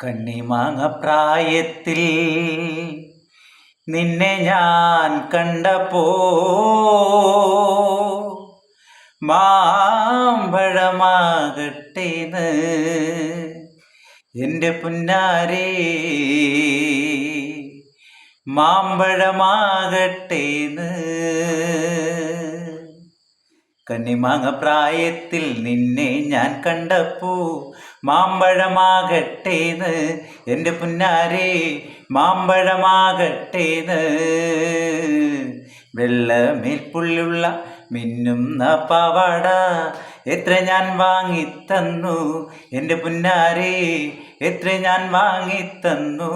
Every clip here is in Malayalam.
കണ്ണിമാങ്ങ പ്രായത്തിൽ നിന്നെ ഞാൻ കണ്ടപ്പോ മാമ്പഴമാകട്ടേന്ന് എന്റെ പുന്നാരേ മാമ്പഴമാകട്ടേന്ന് കണ്ണിമാങ്ങ പ്രായത്തിൽ നിന്നെ ഞാൻ കണ്ടപ്പോ മാമ്പഴമാകട്ടേന്ന്. എന്റെ പുന്നാരെ മാമ്പഴമാകട്ടേന്ന്. വെള്ളമേൽപ്പുള്ളുള്ള മിന്നുന്ന പാവാട എത്ര ഞാൻ വാങ്ങിത്തന്നു? എന്റെ പുന്നാരേ എത്ര ഞാൻ വാങ്ങിത്തന്നു?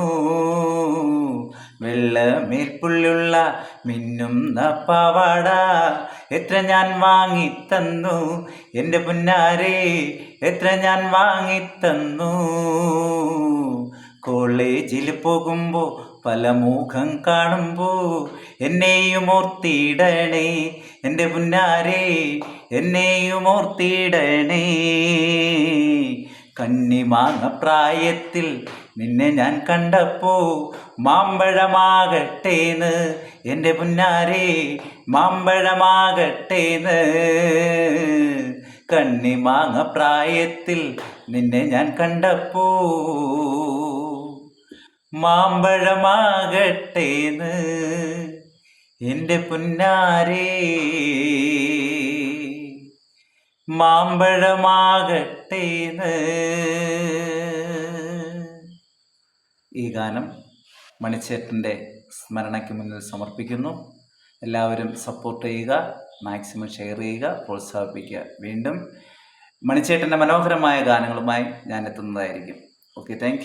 വെള്ളമേൽപ്പുള്ളിയുള്ള മിന്നുന്ന പാവാട എത്ര ഞാൻ വാങ്ങിത്തന്നു? എന്റെ പുന്നാരേ എത്ര ഞാൻ വാങ്ങിത്തന്നു? കോളേജിൽ പോകുമ്പോൾ പല മുഖം കാണുമ്പോൾ എന്നെയും ഓർത്തിടണേ. എന്റെ മുന്നാരെ എന്നെയും ഓർത്തിടണേ. കന്നിമാങ്ങ പ്രായത്തിൽ നിന്നെ ഞാൻ കണ്ടപ്പോ മാമ്പഴമാകട്ടേന്ന്. എന്റെ മുന്നാരെ മാമ്പഴമാകട്ടേന്ന്. കണ്ണിമാങ്ങ പ്രായത്തിൽ നിന്നെ ഞാൻ കണ്ടപ്പോ മാമ്പഴമാകട്ടേന്ന്. എന്റെ പുന്നാരേ മാമ്പഴമാകട്ടേന്ന്. ഈ ഗാനം മണിച്ചേട്ടന്റെ സ്മരണയ്ക്ക് മുന്നിൽ സമർപ്പിക്കുന്നു. എല്ലാവരും സപ്പോർട്ട് ചെയ്യുക മാക്സിമം ഷെയർ ചെയ്യുക പ്രോത്സാഹിപ്പിക്കുക. വീണ്ടും മണിച്ചേട്ടന്റെ മനോഹരമായ ഗാനങ്ങളുമായി ഞാൻ എത്തുന്നതായിരിക്കും ഓക്കെ താങ്ക്